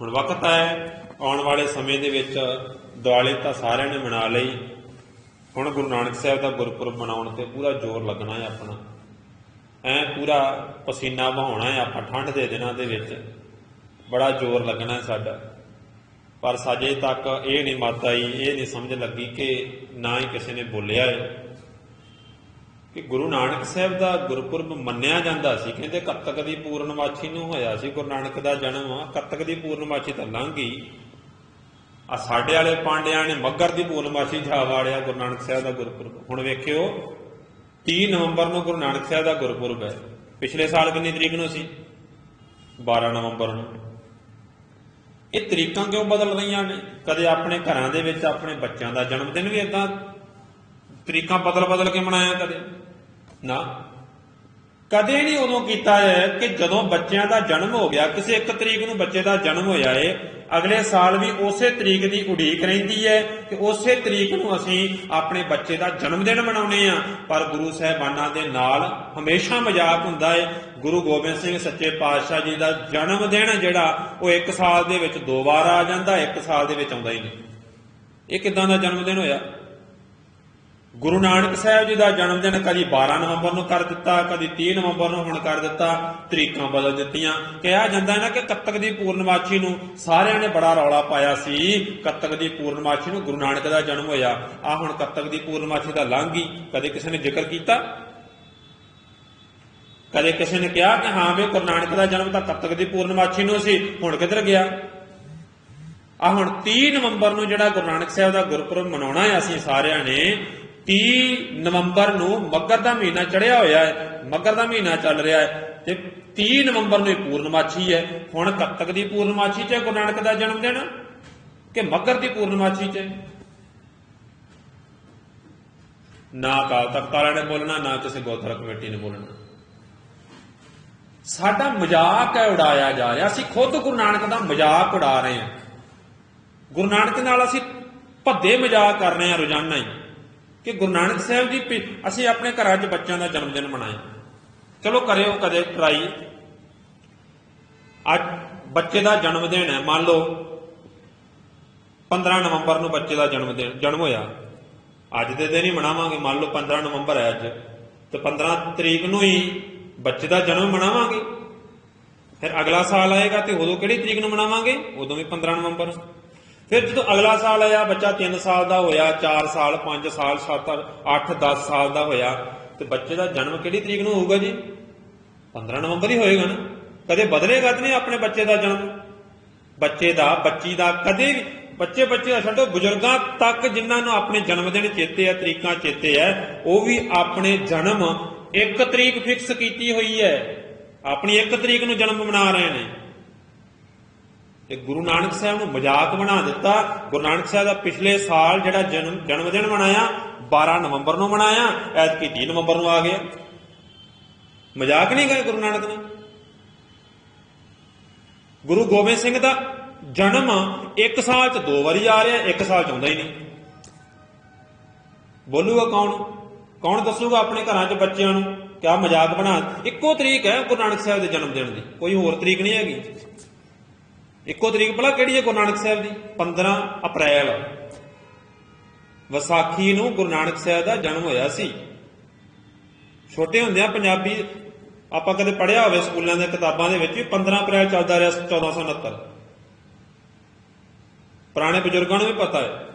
ਹੁਣ ਵਕਤ ਹੈ, ਆਉਣ ਵਾਲੇ ਸਮੇਂ ਦੇ ਵਿੱਚ ਦਿਵਾਲੀ ਤਾਂ ਸਾਰਿਆਂ ਨੇ ਮਨਾ ਲਈ। ਹੁਣ ਗੁਰੂ ਨਾਨਕ ਸਾਹਿਬ ਦਾ ਗੁਰਪੁਰਬ ਮਨਾਉਣ ਤੇ ਪੂਰਾ ਜ਼ੋਰ ਲੱਗਣਾ ਹੈ ਆਪਣਾ। ਐ ਪੂਰਾ ਪਸੀਨਾ ਵਹਾਉਣਾ ਹੈ ਆਪਾਂ ਠੰਡ ਦੇ ਦਿਨਾਂ ਦੇ ਵਿੱਚ। ਬੜਾ ਜ਼ੋਰ ਲੱਗਣਾ ਹੈ ਸਾਡਾ। ਪਰ ਸਾਜੇ ਤੱਕ ਇਹ ਨਹੀਂ ਮੱਤ ਆਈ, ਇਹ ਨਹੀਂ ਸਮਝ ਲੱਗੀ ਕਿ ਨਾ ਹੀ ਕਿਸੇ ਨੇ ਬੋਲਿਆ ਹੈ। ਕਿ ਗੁਰੂ ਨਾਨਕ ਸਾਹਿਬ ਦਾ ਗੁਰਪੁਰਬ ਮੰਨਿਆ ਜਾਂਦਾ ਸੀ। ਕਹਿੰਦੇ ਕੱਤਕ ਦੀ ਪੂਰਨਮਾਸ਼ੀ ਨੂੰ ਹੋਇਆ ਸੀ। ਗੁਰੂ ਨਾਨਕ ਦਾ ਜਨਮ ਕੱਤਕ ਦੀ ਪੂਰਨਮਾਸ਼ੀ ਤਾਂ ਲੰਘ ਗਈ। ਆ ਸਾਡੇ ਵਾਲੇ ਪਾਂਡਿਆਂ ਨੇ ਮੱਗਰ ਦੀ ਪੂਰਨਮਾਸ਼ੀ ਜਾ ਵਾੜਿਆ ਗੁਰੂ ਨਾਨਕ ਸਾਹਿਬ ਦਾ ਗੁਰਪੁਰਬ। ਹੁਣ ਵੇਖਿਓ 30 ਨਵੰਬਰ ਨੂੰ ਗੁਰੂ ਨਾਨਕ ਸਾਹਿਬ ਦਾ ਗੁਰਪੁਰਬ ਹੈ। ਪਿਛਲੇ ਸਾਲ ਕਿੰਨੀ ਤਰੀਕ ਨੂੰ ਸੀ? 12 ਨਵੰਬਰ ਨੂੰ। ਇਹ ਤਰੀਕਾਂ ਕਿਉਂ ਬਦਲ ਰਹੀਆਂ ਨੇ? ਕਦੇ ਆਪਣੇ ਘਰਾਂ ਦੇ ਵਿੱਚ ਆਪਣੇ ਬੱਚਿਆਂ ਦਾ ਜਨਮ ਦਿਨ ਵੀ ਇਦਾਂ ਤਰੀਕਾਂ ਬਦਲ ਬਦਲ ਕੇ ਮਨਾਇਆ ਕਦੇ? ਨਾ। ਕਦੇ ਨਹੀਂ ਉਦੋਂ ਕੀਤਾ ਹੈ ਕਿ ਜਦੋਂ ਬੱਚਿਆਂ ਦਾ ਜਨਮ ਹੋ ਗਿਆ, ਕਿਸੇ ਇੱਕ ਤਰੀਕ ਨੂੰ ਬੱਚੇ ਦਾ ਜਨਮ ਹੋਇਆ ਏ, ਅਗਲੇ ਸਾਲ ਵੀ ਉਸੇ ਤਰੀਕ ਦੀ ਉਡੀਕ ਰਹਿੰਦੀ ਹੈ ਕਿ ਉਸੇ ਤਰੀਕ ਨੂੰ ਅਸੀਂ ਆਪਣੇ ਬੱਚੇ ਦਾ ਜਨਮ ਦਿਨ ਮਨਾਉਨੇ ਆ ਪਰ ਗੁਰੂ ਸਾਹਿਬਾਨਾਂ ਦੇ ਨਾਲ ਹਮੇਸ਼ਾ ਮਜ਼ਾਕ ਹੁੰਦਾ ਹੈ ਗੁਰੂ ਗੋਬਿੰਦ ਸਿੰਘ ਸੱਚੇ ਪਾਤਸ਼ਾਹ ਜੀ ਦਾ ਜਨਮ ਦਿਨ ਜਿਹੜਾ, ਉਹ ਇੱਕ ਸਾਲ ਦੇ ਵਿੱਚ ਦੋ ਵਾਰ ਆ ਜਾਂਦਾ, ਇੱਕ ਸਾਲ ਦੇ ਵਿੱਚ ਆਉਂਦਾ ਹੀ ਨਹੀਂ। ਇਹ ਕਿਦਾਂ ਦਾ ਜਨਮ ਦਿਨ ਹੋਇਆ? ਗੁਰੂ ਨਾਨਕ ਸਾਹਿਬ ਜੀ ਦਾ ਜਨਮ ਦਿਨ ਕਦੀ 12 ਨਵੰਬਰ ਨੂੰ ਕਰ ਦਿੱਤਾ, ਕਦੀ 30 ਨਵੰਬਰ ਨੂੰ ਹੁਣ ਕਰ ਦਿੱਤਾ, ਤਰੀਕਾਂ ਬਦਲ ਦਿੱਤੀਆਂ। ਕਿਹਾ ਜਾਂਦਾ ਨਾ ਕਿ ਕੱਤਕ ਦੀ ਪੂਰਨਮਾਸ਼ੀ ਨੂੰ ਸਾਰਿਆਂ ਨੇ ਬੜਾ ਰੌਲਾ ਪਾਇਆ ਸੀ। ਕੱਤਕ ਦੀ ਪੂਰਨਮਾਸ਼ੀ ਨੂੰ ਗੁਰੂ ਨਾਨਕ ਦਾ ਜਨਮ ਹੋਇਆ। ਆ ਹੁਣ ਕੱਤਕ ਦੀ ਪੂਰਨਮਾਸ਼ੀ ਦਾ ਲੰਘ ਗਈ ਕਦੇ ਕਿਸੇ ਨੇ ਜ਼ਿਕਰ ਕੀਤਾ? ਕਦੇ ਕਿਸੇ ਨੇ ਕਿਹਾ ਕਿ ਹਾਂ ਵੀ ਗੁਰੂ ਨਾਨਕ ਦਾ ਜਨਮ ਤਾਂ ਕੱਤਕ ਦੀ ਪੂਰਨਮਾਸ਼ੀ ਨੂੰ ਸੀ, ਹੁਣ ਕਿੱਧਰ ਗਿਆ? ਆ ਹੁਣ 30 ਨਵੰਬਰ ਨੂੰ ਜਿਹੜਾ ਗੁਰੂ ਨਾਨਕ ਸਾਹਿਬ ਦਾ ਗੁਰਪੁਰਬ ਮਨਾਉਣਾ ਹੈ ਅਸੀਂ ਸਾਰਿਆਂ ਨੇ 30 ਨਵੰਬਰ ਨੂੰ ਮੱਗਰ ਦਾ ਮਹੀਨਾ ਚੜਿਆ ਹੋਇਆ ਹੈ, ਮੱਗਰ ਦਾ ਮਹੀਨਾ ਚੱਲ ਰਿਹਾ ਹੈ ਤੇ 30 ਨਵੰਬਰ ਨੂੰ ਹੀ ਪੂਰਨਮਾਸ਼ੀ ਹੈ। ਹੁਣ ਕੱਤਕ ਦੀ ਪੂਰਨਮਾਸ਼ੀ 'ਚ ਗੁਰੂ ਨਾਨਕ ਦਾ ਜਨਮ ਦਿਨ ਕਿ ਮੱਗਰ ਦੀ ਪੂਰਨਮਾਸ਼ੀ 'ਚ ਨਾ ਅਕਾਲ ਤਖਤ ਵਾਲਿਆਂ ਨੇ ਬੋਲਣਾ, ਨਾ ਕਿਸੇ ਗੋਤਰਾ ਕਮੇਟੀ ਨੇ ਬੋਲਣਾ। ਸਾਡਾ ਮਜ਼ਾਕ ਹੈ, ਉਡਾਇਆ ਜਾ ਰਿਹਾ। ਅਸੀਂ ਖੁਦ ਗੁਰੂ ਨਾਨਕ ਦਾ ਮਜ਼ਾਕ ਉਡਾ ਰਹੇ ਹਾਂ। ਗੁਰੂ ਨਾਨਕ ਨਾਲ ਅਸੀਂ ਭੱਦੇ ਮਜ਼ਾਕ ਕਰ ਰਹੇ ਹਾਂ, ਰੋਜ਼ਾਨਾ ਹੀ। ਕਿ ਗੁਰੂ ਨਾਨਕ ਸਾਹਿਬ ਜੀ ਪਿ- ਅਸੀਂ ਆਪਣੇ ਘਰਾਂ 'ਚ ਬੱਚਿਆਂ ਦਾ ਜਨਮ ਦਿਨ ਮਨਾਇਆ। ਚਲੋ ਕਰਿਓ ਕਦੇ ਟਰਾਈ ਅੱਜ ਬੱਚੇ ਦਾ ਜਨਮ ਦਿਨ ਹੈ। ਮੰਨ ਲਓ 15 ਨਵੰਬਰ ਨੂੰ ਬੱਚੇ ਦਾ ਜਨਮ ਦਿਨ ਜਨਮ ਹੋਇਆ। ਅੱਜ ਦੇ ਦਿਨ ਹੀ ਮਨਾਵਾਂਗੇ। ਮੰਨ ਲਓ 15 ਨਵੰਬਰ ਹੈ ਅੱਜ। ਤੇ 15 ਤਰੀਕ ਨੂੰ ਹੀ ਬੱਚੇ ਦਾ ਜਨਮ ਮਨਾਵਾਂਗੇ। ਫਿਰ ਅਗਲਾ ਸਾਲ ਆਏਗਾ ਤੇ ਉਦੋਂ ਕਿਹੜੀ ਤਰੀਕ ਨੂੰ ਮਨਾਵਾਂਗੇ? ਉਦੋਂ ਵੀ 15 ਨਵੰਬਰ ਫਿਰ ਜਦੋਂ ਅਗਲਾ ਸਾਲ ਆਇਆ, ਬੱਚਾ 3 ਸਾਲ ਦਾ ਹੋਇਆ 4 ਸਾਲ 5 ਸਾਲ 7 8 10 ਸਾਲ ਦਾ ਹੋਇਆ, ਤੇ ਬੱਚੇ ਦਾ ਜਨਮ ਕਿਹੜੀ ਤਰੀਕ ਨੂੰ ਹੋਊਗਾ ਜੀ? 15 ਨਵੰਬਰ ਹੀ ਹੋਏਗਾ ਨਾ। ਕਦੇ ਬਦਲੇਗਾ ਤਾਂ ਨਹੀਂ ਆਪਣੇ ਬੱਚੇ ਦਾ ਜਨਮ? ਬੱਚੇ ਦਾ, ਬੱਚੀ ਦਾ ਕਦੇ ਵੀ, ਬੱਚੇ ਬੱਚੇ ਛੱਡੋ, ਬਜ਼ੁਰਗਾਂ ਤੱਕ ਜਿਨ੍ਹਾਂ ਨੂੰ ਆਪਣੇ ਜਨਮ ਦਿਨ ਚੇਤੇ ਆ, ਤਰੀਕਾਂ ਚੇਤੇ ਆ, ਉਹ ਵੀ ਆਪਣੇ ਜਨਮ ਇੱਕ ਤਰੀਕ ਫਿਕਸ ਕੀਤੀ ਹੋਈ ਹੈ। ਆਪਣੀ ਇੱਕ ਤਰੀਕ ਨੂੰ ਜਨਮ ਮਨਾ ਰਹੇ ਨੇ। ਤੇ ਗੁਰੂ ਨਾਨਕ ਸਾਹਿਬ ਨੂੰ ਮਜ਼ਾਕ ਬਣਾ ਦਿੱਤਾ। ਗੁਰੂ ਨਾਨਕ ਸਾਹਿਬ ਦਾ ਪਿਛਲੇ ਸਾਲ ਜਿਹੜਾ ਜਨਮ ਜਨਮ ਦਿਨ ਮਨਾਇਆ 12 ਨਵੰਬਰ ਨੂੰ ਮਨਾਇਆ, ਐਤਕੀ 30 ਨਵੰਬਰ ਨੂੰ ਆ ਗਿਆ। ਮਜ਼ਾਕ ਨਹੀਂ ਕਰੇ ਗੁਰੂ ਨਾਨਕ ਨੇ? ਗੁਰੂ ਗੋਬਿੰਦ ਸਿੰਘ ਦਾ ਜਨਮ ਇੱਕ ਸਾਲ ਚ ਦੋ ਵਾਰੀ ਆ ਰਿਹਾ, ਇੱਕ ਸਾਲ ਚ ਆਉਂਦਾ ਹੀ ਨਹੀਂ। ਬੋਲੂਗਾ ਕੌਣ? ਕੌਣ ਦੱਸੂਗਾ ਆਪਣੇ ਘਰਾਂ 'ਚ ਬੱਚਿਆਂ ਨੂੰ? ਕਿਆ ਮਜ਼ਾਕ ਬਣਾ ਇੱਕੋ ਤਰੀਕ ਹੈ ਗੁਰੂ ਨਾਨਕ ਸਾਹਿਬ ਦੇ ਜਨਮ ਦਿਨ ਦੀ, ਕੋਈ ਹੋਰ ਤਰੀਕ ਨਹੀਂ ਹੈਗੀ। ਇੱਕੋ ਤਰੀਕ ਭਲਾ ਕਿਹੜੀ ਹੈ ਗੁਰੂ ਨਾਨਕ ਸਾਹਿਬ ਦੀ? 15 ਅਪ੍ਰੈਲ। ਵਿਸਾਖੀ ਨੂੰ ਗੁਰੂ ਨਾਨਕ ਸਾਹਿਬ ਦਾ ਜਨਮ ਹੋਇਆ ਸੀ। ਛੋਟੇ ਹੁੰਦਿਆਂ ਪੰਜਾਬੀ, ਆਪਾਂ ਕਦੇ ਪੜ੍ਹਿਆ ਹੋਵੇ ਸਕੂਲਾਂ ਦੇ ਕਿਤਾਬਾਂ ਦੇ ਵਿੱਚ ਵੀ 15 ਅਪ੍ਰੈਲ ਚੱਲਦਾ ਰਿਹਾ 1469 ਪੁਰਾਣੇ ਬਜ਼ੁਰਗਾਂ ਨੂੰ ਵੀ ਪਤਾ ਹੈ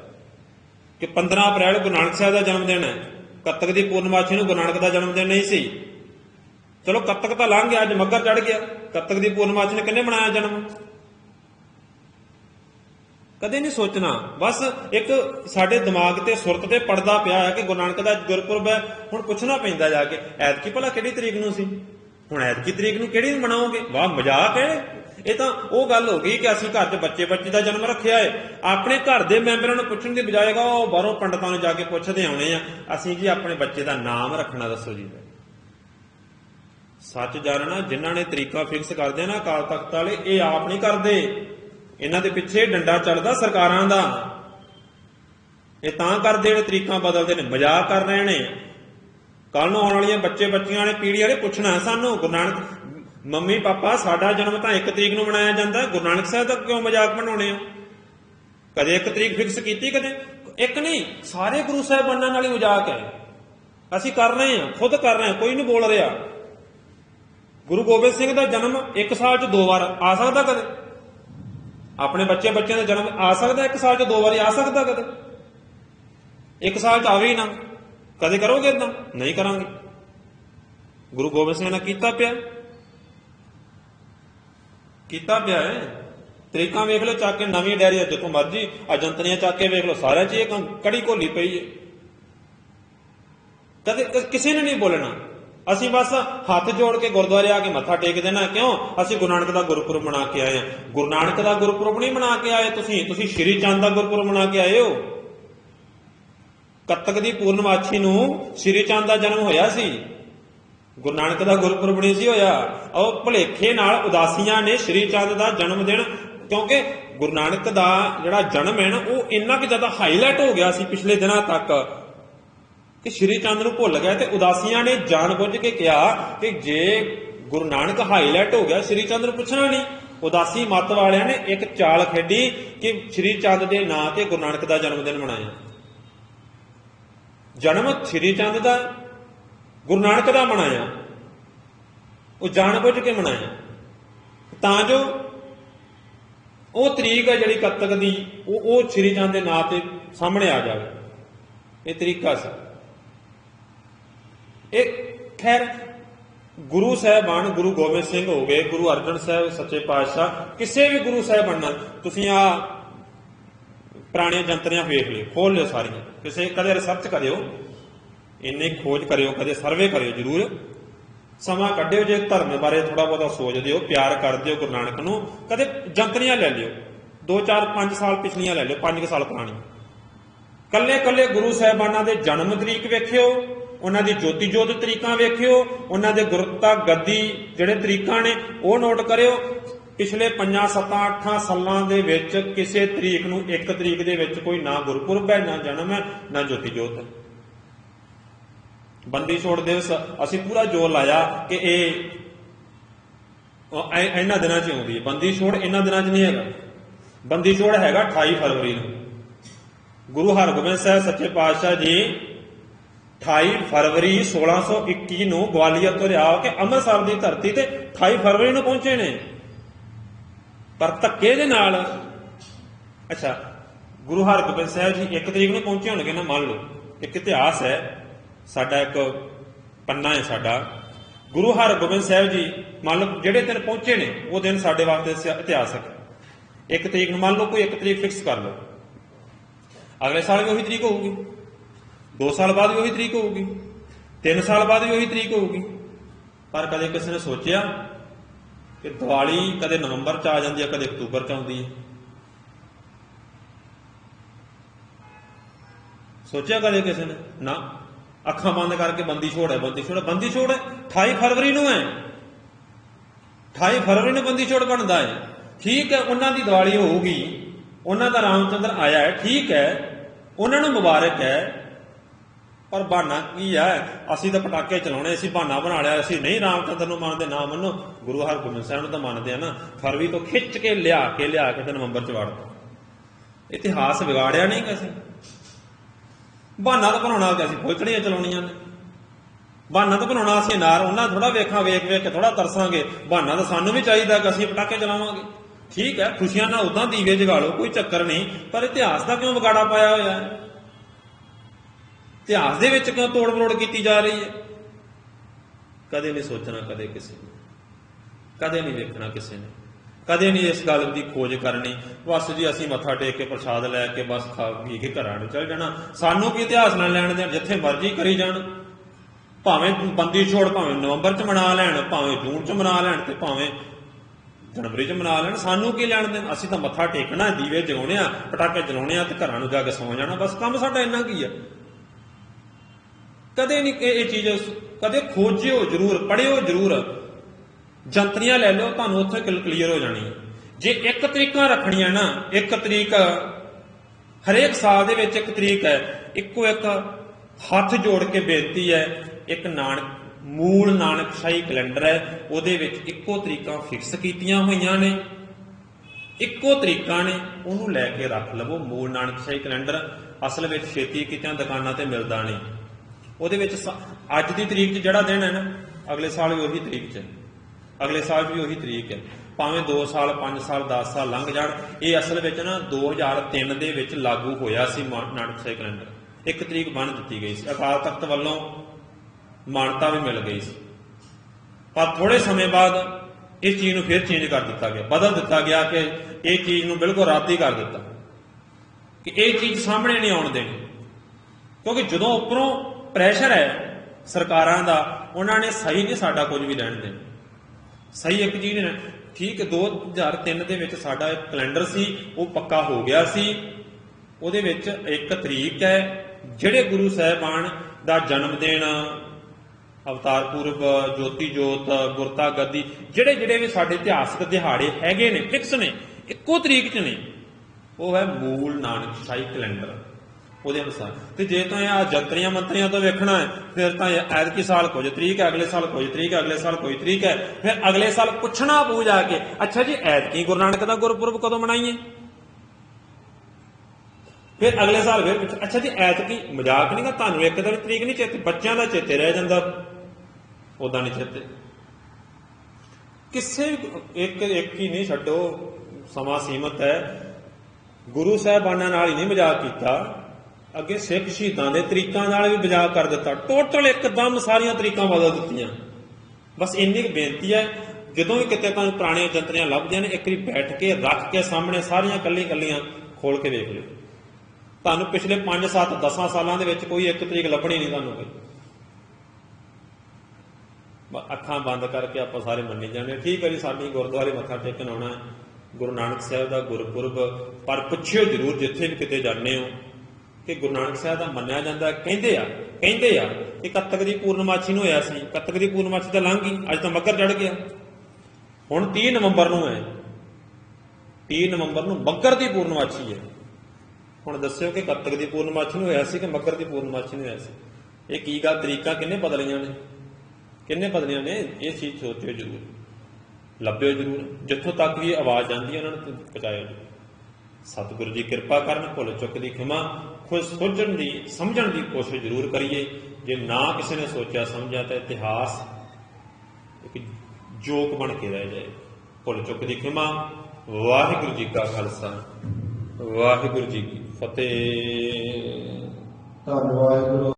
ਕਿ 15 ਅਪ੍ਰੈਲ ਗੁਰੂ ਨਾਨਕ ਸਾਹਿਬ ਦਾ ਜਨਮ ਦਿਨ ਹੈ। ਕੱਤਕ ਦੀ ਪੂਰਨਮਾਸ਼ੀ ਨੂੰ ਗੁਰੂ ਨਾਨਕ ਦਾ ਜਨਮ ਦਿਨ ਨਹੀਂ ਸੀ। ਚਲੋ ਕੱਤਕ ਤਾਂ ਲੰਘ ਗਿਆ, ਅੱਜ ਮੱਗਰ ਚੜ ਗਿਆ। ਕੱਤਕ ਦੀ ਪੂਰਨਮਾਸ਼ੀ ਨੇ ਕਿੰਨੇ ਮਨਾਇਆ ਜਨਮ? ਕਦੇ ਨਹੀਂ ਸੋਚਣਾ। ਬਸ ਇੱਕ ਸਾਡੇ ਦਿਮਾਗ ਤੇ, ਸੁਰਤ ਤੇ ਪੜਦਾ ਪਿਆ ਹੈ ਕਿ ਗੁਰੂ ਨਾਨਕ ਦਾ ਗੁਰਪੁਰਬ ਹੈ। ਹੁਣ ਪੁੱਛਣਾ ਪੈਂਦਾ ਜਾ ਕੇ, ਐਤਕੀ ਭਲਾ ਕਿਹੜੀ ਤਰੀਕ ਨੂੰ ਸੀ? ਹੁਣ ਐਤਕੀ ਤਰੀਕ ਨੂੰ ਕਿਹੜੀ ਨੂੰ ਮਨਾਓਗੇ? ਵਾਹ, ਮਜ਼ਾਕ ਹੈ। ਇਹ ਤਾਂ ਉਹ ਗੱਲ ਹੋ ਗਈ ਕਿ ਅਸੀਂ ਘਰ 'ਚ ਬੱਚੇ ਬੱਚੇ ਦਾ ਜਨਮ ਰੱਖਿਆ ਹੈ। ਆਪਣੇ ਘਰ ਦੇ ਮੈਂਬਰਾਂ ਨੂੰ ਪੁੱਛਣ ਦੀ ਬਜਾਏਗਾ ਉਹ ਬਾਹਰੋਂ ਪੰਡਤਾਂ ਨੂੰ ਜਾ ਕੇ ਪੁੱਛਦੇ ਆਉਣੇ ਆ। ਅਸੀਂ ਜੀ ਆਪਣੇ ਬੱਚੇ ਦਾ ਨਾਮ ਰੱਖਣਾ ਦੱਸੋ ਜੀ। ਸੱਚ ਜਾਣਨਾ, ਜਿਨ੍ਹਾਂ ਨੇ ਤਰੀਕਾ ਫਿਕਸ ਕਰਦੇ ਆ ਨਾ ਅਕਾਲ ਤਖਤ ਵਾਲੇ, ਇਹ ਆਪ ਨਹੀਂ ਕਰਦੇ। ਇਹਨਾਂ ਦੇ ਪਿੱਛੇ ਡੰਡਾ ਚੱਲਦਾ ਸਰਕਾਰਾਂ ਦਾ। ਇਹ ਤਾਂ ਕਰਦੇ ਨੇ ਤਰੀਕਾਂ ਬਦਲਦੇ ਨੇ, ਮਜ਼ਾਕ ਕਰ ਰਹੇ ਨੇ। ਕੱਲ ਨੂੰ ਆਉਣ ਵਾਲੀਆਂ ਬੱਚੇ ਬੱਚੀਆਂ ਵਾਲੇ ਪੀੜ੍ਹੀਆਂ ਵਾਲੇ ਪੁੱਛਣਾ ਸਾਨੂੰ, ਗੁਰੂ ਨਾਨਕ, ਮੰਮੀ, ਪਾਪਾ, ਸਾਡਾ ਜਨਮ ਤਾਂ ਇੱਕ ਤਰੀਕ ਨੂੰ ਮਨਾਇਆ ਜਾਂਦਾ, ਗੁਰੂ ਨਾਨਕ ਸਾਹਿਬ ਦਾ ਕਿਉਂ ਮਜ਼ਾਕ ਬਣਾਉਣੇ ਹੋ? ਕਦੇ ਇੱਕ ਤਰੀਕ ਫਿਕਸ ਕੀਤੀ ਕਦੇ? ਇੱਕ ਨਹੀਂ, ਸਾਰੇ ਗੁਰੂ ਸਾਹਿਬਾਨਾਂ ਨਾਲ ਹੀ ਮਜ਼ਾਕ ਹੈ। ਅਸੀਂ ਕਰ ਰਹੇ ਹਾਂ, ਖੁਦ ਕਰ ਰਹੇ ਹਾਂ, ਕੋਈ ਨਹੀਂ ਬੋਲ ਰਿਹਾ। ਗੁਰੂ ਗੋਬਿੰਦ ਸਿੰਘ ਦਾ ਜਨਮ ਇੱਕ ਸਾਲ 'ਚ ਦੋ ਵਾਰ, ਆ ਸਕਦਾ ਕਦੇ? ਆਪਣੇ ਬੱਚੇ ਬੱਚਿਆਂ ਦਾ ਜਨਮ ਆ ਸਕਦਾ, ਇੱਕ ਸਾਲ 'ਚ ਦੋ ਵਾਰੀ ਆ ਸਕਦਾ ਕਦੇ? ਇੱਕ ਸਾਲ 'ਚ ਆਵੇ ਹੀ ਨਾ। ਕਦੇ ਕਰੋਗੇ ਇਦਾਂ ਨਹੀਂ ਕਰਾਂਗੇ। ਗੁਰੂ ਗੋਬਿੰਦ ਸਿੰਘ ਨੇ ਕੀਤਾ ਪਿਆ। ਕੀਤਾ ਪਿਆ ਹੈ। ਤਰੀਕਾਂ ਵੇਖ ਲਓ, ਚੱਕ ਕੇ ਨਵੀਂ ਡੈਰੀ ਜਿੱਥੋਂ ਮਰਜ਼ੀ ਅਜੰਤਨੀਆਂ ਚੱਕ ਕੇ ਵੇਖ ਲਓ, ਸਾਰਿਆਂ 'ਚ ਇਹ ਕੜੀ ਘੋਲੀ ਪਈ ਹੈ। ਕਦੇ ਕਿਸੇ ਨੇ ਨਹੀਂ ਬੋਲਣਾ। ਅਸੀਂ ਬਸ ਹੱਥ ਜੋੜ ਕੇ ਗੁਰਦੁਆਰੇ ਆ ਕੇ ਮੱਥਾ ਟੇਕ ਦੇਣਾ, ਕਿਉਂ? ਅਸੀਂ ਗੁਰੂ ਨਾਨਕ ਦਾ ਗੁਰਪੁਰਬ ਬਣਾ ਕੇ ਆਏ ਹਾਂ। ਗੁਰੂ ਨਾਨਕ ਦਾ ਗੁਰਪੁਰਬ ਨਹੀਂ ਬਣਾ ਕੇ ਆਏ ਤੁਸੀਂ। ਤੁਸੀਂ ਸ਼੍ਰੀ ਚੰਦ ਦਾ ਗੁਰਪੁਰਬ ਬਣਾ ਕੇ ਆਏ ਹੋ। ਕੱਤਕ ਦੀ ਪੂਰਨਮਾਸ਼ੀ ਨੂੰ ਸ਼੍ਰੀ ਚੰਦ ਦਾ ਜਨਮ ਹੋਇਆ ਸੀ। ਗੁਰੂ ਨਾਨਕ ਦਾ ਗੁਰਪੁਰਬ ਨਹੀਂ ਸੀ ਹੋਇਆ। ਉਹ ਭੁਲੇਖੇ ਨਾਲ ਉਦਾਸੀਆਂ ਨੇ ਸ਼੍ਰੀ ਚੰਦ ਦਾ ਜਨਮ ਦਿਨ, ਕਿਉਂਕਿ ਗੁਰੂ ਨਾਨਕ ਦਾ ਜਿਹੜਾ ਜਨਮ ਹੈ ਨਾ, ਉਹ ਇੰਨਾ ਕਿ ਜ਼ਿਆਦਾ ਹਾਈਲਾਈਟ ਹੋ ਗਿਆ ਸੀ ਪਿਛਲੇ ਦਿਨਾਂ ਤੱਕ। ਕਿ ਸ਼੍ਰੀ ਚੰਦ ਨੂੰ ਭੁੱਲ ਗਿਆ ਤੇ ਉਦਾਸੀਆਂ ਨੇ ਜਾਣਬੁੱਝ ਕੇ ਕਿਹਾ ਕਿ ਜੇ ਗੁਰੂ ਨਾਨਕ ਹਾਈਲਾਈਟ ਹੋ ਗਿਆ, ਸ਼੍ਰੀ ਚੰਦ ਨੂੰ ਪੁੱਛਣਾ ਨਹੀਂ। ਉਦਾਸੀ ਮਤ ਵਾਲਿਆਂ ਨੇ ਇੱਕ ਚਾਲ ਖੇਡੀ ਕਿ ਸ਼੍ਰੀ ਚੰਦ ਦੇ ਨਾਂ ਤੇ ਗੁਰੂ ਨਾਨਕ ਦਾ ਜਨਮ ਦਿਨ ਮਨਾਇਆ। ਜਨਮ ਸ਼੍ਰੀ ਚੰਦ ਦਾ, ਗੁਰੂ ਨਾਨਕ ਦਾ ਮਨਾਇਆ। ਉਹ ਜਾਣਬੁੱਝ ਕੇ ਮਨਾਇਆ। ਤਾਂ ਜੋ ਉਹ ਤਰੀਕ ਹੈ ਜਿਹੜੀ ਕੱਤਕ ਦੀ, ਉਹ ਉਹ ਸ਼੍ਰੀ ਚੰਦ ਦੇ ਨਾਂ ਤੇ ਸਾਹਮਣੇ ਆ ਜਾਵੇ। ਇਹ ਤਰੀਕਾ ਸੀ। ਇਹ ਖੈਰ ਗੁਰੂ ਸਾਹਿਬਾਨ, ਗੁਰੂ ਗੋਬਿੰਦ ਸਿੰਘ ਹੋ ਗਏ, ਗੁਰੂ ਅਰਜਨ ਸਾਹਿਬ, ਸੱਚੇ ਪਾਤਸ਼ਾਹ, ਕਿਸੇ ਵੀ ਗੁਰੂ ਸਾਹਿਬਾਨ ਨਾਲ ਤੁਸੀਂ ਆ ਪੁਰਾਣੀਆਂ ਜੰਤਰੀਆਂ ਵੇਖ ਲਿਓ ਖੋਲ ਲਿਓ ਸਾਰੀਆਂ। ਕਿਸੇ ਕਦੇ ਰਿਸਰਚ ਕਰਿਓ, ਇੰਨੇ ਖੋਜ ਕਰਿਓ, ਕਦੇ ਸਰਵੇ ਕਰਿਓ ਜਰੂਰ। ਸਮਾਂ ਕੱਢਿਓ ਜੇ ਧਰਮ ਬਾਰੇ ਥੋੜਾ ਬਹੁਤਾ ਸੋਚਦੇ ਹੋ ਪਿਆਰ ਕਰਦੇ ਹੋ ਗੁਰੂ ਨਾਨਕ ਨੂੰ, ਕਦੇ ਜੰਤਰੀਆਂ ਲੈ ਲਿਓ। 2 4 5 ਸਾਲ ਪਿਛਲੀਆਂ ਲੈ ਲਿਓ 5 ਸਾਲ ਪੁਰਾਣੀਆਂ। ਕੱਲੇ ਕੱਲੇ ਗੁਰੂ ਸਾਹਿਬਾਨਾਂ ਦੇ ਜਨਮ ਤਰੀਕ ਵੇਖਿਓ ਉਹਨਾਂ ਦੀ ਜੋਤੀ ਜੋਤ ਤਰੀਕਾਂ ਵੇਖਿਓ, ਉਹਨਾਂ ਦੇ ਗੁਰਤਾ ਗੱਦੀ ਜਿਹੜੇ ਤਰੀਕਾਂ ਨੇ, ਉਹ ਨੋਟ ਕਰਿਓ। ਪਿਛਲੇ 5 7 8 ਸਾਲਾਂ ਦੇ ਵਿੱਚ ਕਿਸੇ ਤਰੀਕ ਨੂੰ ਇੱਕ ਤਰੀਕ ਦੇ ਵਿੱਚ ਕੋਈ ਨਾ ਗੁਰਪੁਰਬ ਹੈ, ਨਾ ਜਨਮ ਹੈ, ਨਾ ਜੋਤੀ ਜੋਤ ਬੰਦੀ ਛੋੜ ਦਿਵਸ, ਅਸੀਂ ਪੂਰਾ ਜ਼ੋਰ ਲਾਇਆ ਕਿ ਇਹ ਇਹਨਾਂ ਦਿਨਾਂ 'ਚ ਆਉਂਦੀ ਹੈ। ਬੰਦੀ ਛੋੜ ਇਹਨਾਂ ਦਿਨਾਂ 'ਚ ਨਹੀਂ ਹੈਗਾ। ਬੰਦੀ ਛੋੜ ਹੈਗਾ 28 ਫਰਵਰੀ ਨੂੰ। ਗੁਰੂ ਹਰਗੋਬਿੰਦ ਸਾਹਿਬ, ਸੱਚੇ ਪਾਤਸ਼ਾਹ ਜੀ 28 ਫਰਵਰੀ 1621 ਨੂੰ ਗਵਾਲੀਅਰ ਤੋਂ ਲਿਆ ਕੇ ਅੰਮ੍ਰਿਤਸਰ ਦੀ ਧਰਤੀ ਤੇ 28 ਫਰਵਰੀ ਨੂੰ ਪਹੁੰਚੇ ਨੇ। ਪਰ ਧੱਕੇ ਦੇ ਨਾਲ, ਅੱਛਾ, ਗੁਰੂ ਹਰਗੋਬਿੰਦ ਸਾਹਿਬ ਜੀ ਇੱਕ ਤਰੀਕ ਨੂੰ ਪਹੁੰਚੇ ਹੋਣਗੇ ਨਾ, ਮੰਨ ਲਓ, ਇੱਕ ਇਤਿਹਾਸ ਹੈ, ਸਾਡਾ ਇੱਕ ਪੰਨਾ ਹੈ ਸਾਡਾ। ਗੁਰੂ ਹਰਗੋਬਿੰਦ ਸਾਹਿਬ ਜੀ, ਮੰਨ ਲਓ, ਜਿਹੜੇ ਦਿਨ ਪਹੁੰਚੇ ਨੇ, ਉਹ ਦਿਨ ਸਾਡੇ ਵਾਸਤੇ ਇਤਿਹਾ- ਇਤਿਹਾਸਕ ਹੈ। ਇੱਕ ਤਰੀਕ ਨੂੰ ਮੰਨ ਲਓ, ਕੋਈ ਇੱਕ ਤਰੀਕ ਫਿਕਸ ਕਰ ਲਓ। ਅਗਲੇ ਸਾਲ ਵੀ ਉਹੀ ਤਰੀਕ ਹੋਊਗੀ। 2 ਸਾਲ ਬਾਅਦ ਵੀ ਉਹੀ ਤਰੀਕ ਹੋਊਗੀ 3 ਸਾਲ ਬਾਅਦ ਵੀ ਉਹੀ ਤਰੀਕ ਹੋਊਗੀ। ਪਰ ਕਦੇ ਕਿਸੇ ਨੇ ਸੋਚਿਆ ਕਿ ਦੀਵਾਲੀ ਕਦੇ ਨਵੰਬਰ ਚ ਆ ਜਾਂਦੀ ਹੈ, ਕਦੇ ਅਕਤੂਬਰ ਚ ਆਉਂਦੀ ਹੈ? ਸੋਚਿਆ ਕਦੇ ਕਿਸੇ ਨੇ? ਨਾ। ਅੱਖਾਂ ਬੰਦ ਕਰਕੇ ਬੰਦੀ ਛੋੜ ਹੈ, ਬੰਦੀ ਛੋੜ ਹੈ। ਬੰਦੀ ਛੋੜ ਹੈ 28 ਫਰਵਰੀ ਨੂੰ ਹੈ। 28 ਫਰਵਰੀ ਨੂੰ ਬੰਦੀ ਛੋੜ ਬਣਦਾ ਹੈ। ਠੀਕ ਹੈ, ਉਹਨਾਂ ਦੀ ਦੀਵਾਲੀ ਹੋਊਗੀ, ਉਹਨਾਂ ਦਾ ਰਾਮਚੰਦਰ ਆਇਆ ਹੈ, ਠੀਕ ਹੈ, ਉਹਨਾਂ ਨੂੰ ਮੁਬਾਰਕ ਹੈ। ਪਰ ਬਹਾਨਾ ਕੀ ਹੈ? ਅਸੀਂ ਤਾਂ ਪਟਾਕੇ ਚਲਾਉਣੇ, ਅਸੀਂ ਬਹਾਨਾ ਬਣਾ ਲਿਆ, ਅਸੀਂ ਨਹੀਂ ਰਾਮਚੰਦਰ ਨੂੰ ਮੰਨਦੇ, ਨਾ ਮੰਨੋ। ਗੁਰੂ ਹਰਗੋਬਿੰਦ ਸਾਹਿਬ ਨੂੰ ਤਾਂ ਮੰਨਦੇ ਆ ਨਾ। ਫਰਵਰੀ ਤੋਂ ਖਿੱਚ ਕੇ ਲਿਆ ਕੇ ਲਿਆ ਕੇ ਤੇ ਨਵੰਬਰ ਚ ਵੜਦਾ ਇਤਿਹਾਸ ਵਿਗਾੜਿਆ ਨਹੀਂ ਕਿਸੇ ਬਹਾਨਾ ਤਾਂ ਬਣਾਉਣਾ ਕਿ ਅਸੀਂ ਫੁਲਕੜੀਆਂ ਚਲਾਉਣੀਆਂ ਨੇ। ਬਹਾਨਾ ਤਾਂ ਬਣਾਉਣਾ ਅਸੀਂ ਨਾਰ, ਉਹਨਾਂ ਥੋੜਾ ਵੇਖਾਂ, ਵੇਖ ਵੇਖ ਕੇ ਥੋੜਾ ਤਰਸਾਂਗੇ। ਬਹਾਨਾ ਤਾਂ ਸਾਨੂੰ ਵੀ ਚਾਹੀਦਾ ਕਿ ਅਸੀਂ ਪਟਾਕੇ ਚਲਾਵਾਂਗੇ। ਠੀਕ ਹੈ, ਖੁਸ਼ੀਆਂ ਨਾਲ ਉਦਾਂ ਦੀਵੇ ਜਗਾ ਲਓ, ਕੋਈ ਚੱਕਰ ਨਹੀਂ। ਪਰ ਇਤਿਹਾਸ ਦਾ ਕਿਉਂ ਵਿਗਾੜਾ ਪਾਇਆ ਹੋਇਆ ਹੈ? ਇਤਿਹਾਸ ਦੇ ਵਿੱਚ ਕਿਉਂ ਤੋੜ ਮਰੋੜ ਕੀਤੀ ਜਾ ਰਹੀ ਹੈ? ਕਦੇ ਨਹੀਂ ਸੋਚਣਾ, ਕਦੇ ਕਿਸੇ ਨੇ। ਕਦੇ ਨਹੀਂ ਵੇਖਣਾ ਕਿਸੇ ਨੇ। ਕਦੇ ਨਹੀਂ ਇਸ ਗੱਲ ਦੀ ਖੋਜ ਕਰਨੀ, ਬਸ ਜੀ, ਅਸੀਂ ਮੱਥਾ ਟੇਕ ਕੇ ਪ੍ਰਸ਼ਾਦ ਲੈ ਕੇ ਬਸ ਖਾ ਪੀ ਕੇ ਘਰਾਂ ਨੂੰ ਚੱਲ ਜਾਣਾ। ਸਾਨੂੰ ਕੀ ਇਤਿਹਾਸ ਨਾਲ ਲੈਣ ਦੇਣ? ਜਿੱਥੇ ਮਰਜ਼ੀ ਕਰੀ ਜਾਣ। ਭਾਵੇਂ ਬੰਦੀ ਛੋੜ, ਭਾਵੇਂ ਨਵੰਬਰ ਚ ਮਨਾ ਲੈਣ, ਭਾਵੇਂ ਜੂਨ ਚ ਮਨਾ ਲੈਣ ਤੇ ਭਾਵੇਂ ਜਨਵਰੀ ਚ ਮਨਾ ਲੈਣ, ਸਾਨੂੰ ਕੀ ਲੈਣ ਦੇਣ? ਅਸੀਂ ਤਾਂ ਮੱਥਾ ਟੇਕਣਾ, ਦੀਵੇ ਜਗਾਉਣੇ ਆ, ਪਟਾਕੇ ਚਲਾਉਣੇ ਆ ਤੇ ਘਰਾਂ ਨੂੰ ਜਾ ਕੇ ਸੌਂ ਜਾਣਾ। ਬਸ ਕੰਮ ਸਾਡਾ ਇੰਨਾ ਕੀ ਆ। ਕਦੇ ਨਹੀਂ ਇਹ ਚੀਜ਼ ਕਦੇ ਖੋਜਿਓ ਜਰੂਰ ਪੜਿਓ ਜਰੂਰ। ਜੰਤਰੀਆਂ ਲੈ ਲਓ, ਤੁਹਾਨੂੰ ਉੱਥੇ ਕਲੀਅਰ ਹੋ ਜਾਣੀ ਹੈ। ਜੇ ਇੱਕ ਤਰੀਕਾਂ ਰੱਖਣੀਆਂ ਨਾ, ਇੱਕ ਤਰੀਕ ਹਰੇਕ ਸਾਲ ਦੇ ਵਿੱਚ ਇੱਕ ਤਰੀਕ ਹੈ, ਇੱਕੋ ਇੱਕ ਹੱਥ ਜੋੜ ਕੇ ਬੇਨਤੀ ਹੈ, ਇੱਕ ਨਾਨਕ, ਮੂਲ ਨਾਨਕਸ਼ਾਹੀ ਕੈਲੰਡਰ ਹੈ, ਉਹਦੇ ਵਿੱਚ ਇੱਕੋ ਤਰੀਕਾਂ ਫਿਕਸ ਕੀਤੀਆਂ ਹੋਈਆਂ ਨੇ। ਇੱਕੋ ਤਰੀਕਾ ਨੇ, ਉਹਨੂੰ ਲੈ ਕੇ ਰੱਖ ਲਵੋ ਮੂਲ ਨਾਨਕਸ਼ਾਹੀ ਕੈਲੰਡਰ। ਅਸਲ ਵਿੱਚ ਛੇਤੀ ਕਿਤਿਆਂ ਦੁਕਾਨਾਂ ਤੇ ਮਿਲਦਾ ਨਹੀਂ। ਉਹਦੇ ਵਿੱਚ ਅੱਜ ਦੀ ਤਰੀਕ 'ਚ ਜਿਹੜਾ ਦਿਨ ਹੈ ਨਾ, ਅਗਲੇ ਸਾਲ ਵੀ ਉਹੀ ਤਰੀਕ 'ਚ ਹੈ। ਅਗਲੇ ਸਾਲ ਵੀ ਉਹੀ ਤਰੀਕ ਹੈ। ਭਾਵੇਂ 2 ਸਾਲ 5 ਸਾਲ 10 ਸਾਲ ਲੰਘ ਜਾਣ, ਇਹ ਅਸਲ ਵਿੱਚ ਨਾ 2003 ਦੇ ਵਿੱਚ ਲਾਗੂ ਹੋਇਆ ਸੀ ਮਾ- ਨਾਨਕਸ਼ਾਹੀ ਕੈਲੰਡਰ। ਇੱਕ ਤਰੀਕ ਬਣ ਦਿੱਤੀ ਗਈ ਸੀ। ਅਕਾਲ ਤਖਤ ਵੱਲੋਂ ਮਾਨਤਾ ਵੀ ਮਿਲ ਗਈ ਸੀ। ਪਰ ਥੋੜੇ ਸਮੇਂ ਬਾਅਦ ਇਸ ਚੀਜ਼ ਨੂੰ ਫਿਰ ਚੇਂਜ ਕਰ ਦਿੱਤਾ ਗਿਆ। ਬਦਲ ਦਿੱਤਾ ਗਿਆ ਕਿ ਇਹ ਚੀਜ਼ ਨੂੰ ਬਿਲਕੁਲ ਰਾਤੀ ਕਰ ਦਿੱਤਾ। ਕਿ ਇਹ ਚੀਜ਼ ਸਾਹਮਣੇ ਨਹੀਂ ਆਉਣ ਦੇਣੀ। ਕਿਉਂਕਿ ਜਦੋਂ ਉੱਪਰੋਂ ਪ੍ਰੈਸ਼ਰ ਹੈ ਸਰਕਾਰਾਂ ਦਾ, ਉਹਨਾਂ ਨੇ ਸਹੀ ਨਹੀਂ ਸਾਡਾ ਕੁਝ ਵੀ ਲੈਣ ਦੇਣ। ਸਹੀ ਇੱਕ ਚੀਜ਼ ਨੇ ਠੀਕ ਹੈ 2003 ਦੇ ਵਿੱਚ ਸਾਡਾ ਇੱਕ ਕੈਲੰਡਰ ਸੀ, ਉਹ ਪੱਕਾ ਹੋ ਗਿਆ ਸੀ। ਉਹਦੇ ਵਿੱਚ ਇੱਕ ਤਰੀਕ ਹੈ, ਜਿਹੜੇ ਗੁਰੂ ਸਾਹਿਬਾਨ ਦਾ ਜਨਮ ਦਿਨ, ਅਵਤਾਰ ਪੁਰਬ, ਜੋਤੀ ਜੋਤ, ਗੁਰਤਾ ਗੱਦੀ, ਜਿਹੜੇ ਜਿਹੜੇ ਵੀ ਸਾਡੇ ਇਤਿਹਾਸਕ ਦਿਹਾੜੇ ਹੈਗੇ ਨੇ ਫਿਕਸ ਨੇ, ਇੱਕੋ ਤਰੀਕ 'ਚ ਨੇ। ਉਹ ਹੈ ਮੂਲ ਨਾਨਕ ਨਾਨਕਸ਼ਾਹੀ ਕੈਲੰਡਰ ਉਹਦੇ ਅਨੁਸਾਰ। ਤੇ ਜੇ ਤਾਂ ਇਹ ਜੰਤਰੀਆਂ ਮੰਤਰੀਆਂ ਤੋਂ ਵੇਖਣਾ ਹੈ, ਫਿਰ ਤਾਂ ਐਤਕੀ ਸਾਲ ਕੁਝ ਤਰੀਕ ਹੈ, ਅਗਲੇ ਸਾਲ ਕੁਝ ਤਰੀਕ ਹੈ, ਅਗਲੇ ਸਾਲ ਕੋਈ ਤਰੀਕ ਹੈ, ਫਿਰ ਅਗਲੇ ਸਾਲ ਪੁੱਛਣਾ ਪਊ ਜਾ ਕੇ, ਅੱਛਾ ਜੀ, ਐਤਕੀ ਗੁਰੂ ਨਾਨਕ ਦਾ ਗੁਰਪੁਰਬ ਕਦੋਂ ਮਨਾਈਏ? ਫਿਰ ਅਗਲੇ ਸਾਲ ਫਿਰ ਪੁੱਛ, ਅੱਛਾ ਜੀ, ਐਤਕੀ ਮਜ਼ਾਕ ਨਹੀਂਗਾ ਤੁਹਾਨੂੰ ਇੱਕ ਦਿਨ ਤਰੀਕ ਨਹੀਂ ਚੇਤੇ, ਬੱਚਿਆਂ ਦਾ ਚੇਤੇ ਰਹਿ ਜਾਂਦਾ। ਉਦਾਂ ਨਹੀਂ ਚੇਤੇ। ਕਿਸੇ ਵੀ ਇੱਕ ਇੱਕ ਹੀ ਨਹੀਂ ਛੱਡੋ, ਸਮਾਂ ਸੀਮਤ ਹੈ। ਗੁਰੂ ਸਾਹਿਬਾਨਾਂ ਨਾਲ ਹੀ ਨਹੀਂ ਮਜ਼ਾਕ ਕੀਤਾ। ਅੱਗੇ ਸਿੱਖ ਸ਼ਹੀਦਾਂ ਦੇ ਤਰੀਕਾਂ ਨਾਲ ਵੀ ਮਜ਼ਾਕ ਕਰ ਦਿੱਤਾ। ਟੋਟਲ ਇੱਕਦਮ ਸਾਰੀਆਂ ਤਰੀਕਾਂ ਬਦਲ ਦਿੱਤੀਆਂ। ਬਸ ਇੰਨੀ ਕੁ ਬੇਨਤੀ ਹੈ, ਜਦੋਂ ਵੀ ਕਿਤੇ ਤੁਹਾਨੂੰ ਪੁਰਾਣੀਆਂ ਜੰਤਰੀਆਂ ਲੱਭਦੀਆਂ ਨੇ, ਇੱਕ ਵਾਰੀ ਬੈਠ ਕੇ, ਰੱਖ ਕੇ ਸਾਹਮਣੇ ਸਾਰੀਆਂ ਕੱਲੀ ਕੱਲੀਆਂ ਖੋਲ ਕੇ ਵੇਖ ਲਿਓ। ਤੁਹਾਨੂੰ ਪਿਛਲੇ 5 7 10 ਸਾਲਾਂ ਦੇ ਵਿੱਚ ਕੋਈ ਇੱਕ ਤਰੀਕ ਲੱਭਣੀ ਨਹੀਂ ਤੁਹਾਨੂੰ ਕੋਈ। ਅੱਖਾਂ ਬੰਦ ਕਰਕੇ ਆਪਾਂ ਸਾਰੇ ਮੰਨੀ ਜਾਂਦੇ ਹਾਂ। ਠੀਕ ਹੈ ਜੀ, ਸਾਡੀ ਗੁਰਦੁਆਰੇ ਮੱਥਾ ਟੇਕਣ ਆਉਣਾ ਗੁਰੂ ਨਾਨਕ ਸਾਹਿਬ ਦਾ ਗੁਰਪੁਰਬ, ਪਰ ਪੁੱਛਿਓ ਜ਼ਰੂਰ ਜਿੱਥੇ ਵੀ ਕਿਤੇ ਜਾਂਦੇ ਹੋ। ਕਿ ਗੁਰੂ ਨਾਨਕ ਸਾਹਿਬ ਦਾ ਮੰਨਿਆ ਜਾਂਦਾ ਕਹਿੰਦੇ ਆ ਕਹਿੰਦੇ ਆ ਕਿ ਕੱਤਕ ਦੀ ਪੂਰਨਮਾਸ਼ੀ ਨੂੰ ਹੋਇਆ ਸੀ। ਕੱਤਕ ਦੀ ਪੂਰਨਮਾਸ਼ੀ ਤਾਂ ਲੰਘ ਗਈ, ਅੱਜ ਤਾਂ ਮੱਕਰ ਚੜ ਗਿਆ। ਹੁਣ 30 ਨਵੰਬਰ ਨੂੰ ਹੈ। 30 ਨਵੰਬਰ ਨੂੰ ਮੱਕਰ ਦੀ ਪੂਰਨਮਾਸ਼ੀ ਹੈ। ਹੁਣ ਦੱਸਿਓ ਕਿ ਕੱਤਕ ਦੀ ਪੂਰਨਮਾਸ਼ੀ ਨੂੰ ਹੋਇਆ ਸੀ ਕਿ ਮੱਕਰ ਦੀ ਪੂਰਨਮਾਸ਼ੀ ਨੂੰ ਹੋਇਆ ਸੀ? ਇਹ ਕੀ ਗੱਲ, ਤਰੀਕਾ ਕਿੰਨੇ ਬਦਲੀਆਂ ਨੇ? ਕਿੰਨੇ ਬਦਲੀਆਂ ਨੇ? ਇਹ ਚੀਜ਼ ਸੋਚਿਓ ਜ਼ਰੂਰ। ਲੱਭਿਓ ਜ਼ਰੂਰ। ਜਿੱਥੋਂ ਤੱਕ ਵੀ ਆਵਾਜ਼ ਜਾਂਦੀ ਹੈ, ਉਹਨਾਂ ਨੂੰ ਪਹੁੰਚਾਇਓ ਜ਼ਰੂਰ। ਸਤਿਗੁਰੂ ਜੀ ਕਿਰਪਾ ਕਰਨ, ਭੁੱਲ ਚੁੱਕ ਦੀ ਖਿਮਾ ਖੁਦ ਸੋਚਣ ਦੀ, ਸਮਝਣ ਦੀ ਕੋਸ਼ਿਸ਼ ਜ਼ਰੂਰ ਕਰੀਏ। ਜੇ ਨਾ ਕਿਸੇ ਨੇ ਸੋਚਿਆ, ਸਮਝਿਆ, ਤਾਂ ਇਤਿਹਾਸ ਇੱਕ ਜੋਕ ਬਣ ਕੇ ਰਹਿ ਜਾਏ। ਭੁੱਲ ਚੁੱਕ ਦੀ ਖਿਮਾ, ਵਾਹਿਗੁਰੂ ਜੀ ਕਾ ਖਾਲਸਾ। ਵਾਹਿਗੁਰੂ ਜੀ ਕੀ ਫਤਿਹ। ਧੰਨਵਾਦ। ਗੁਰੂ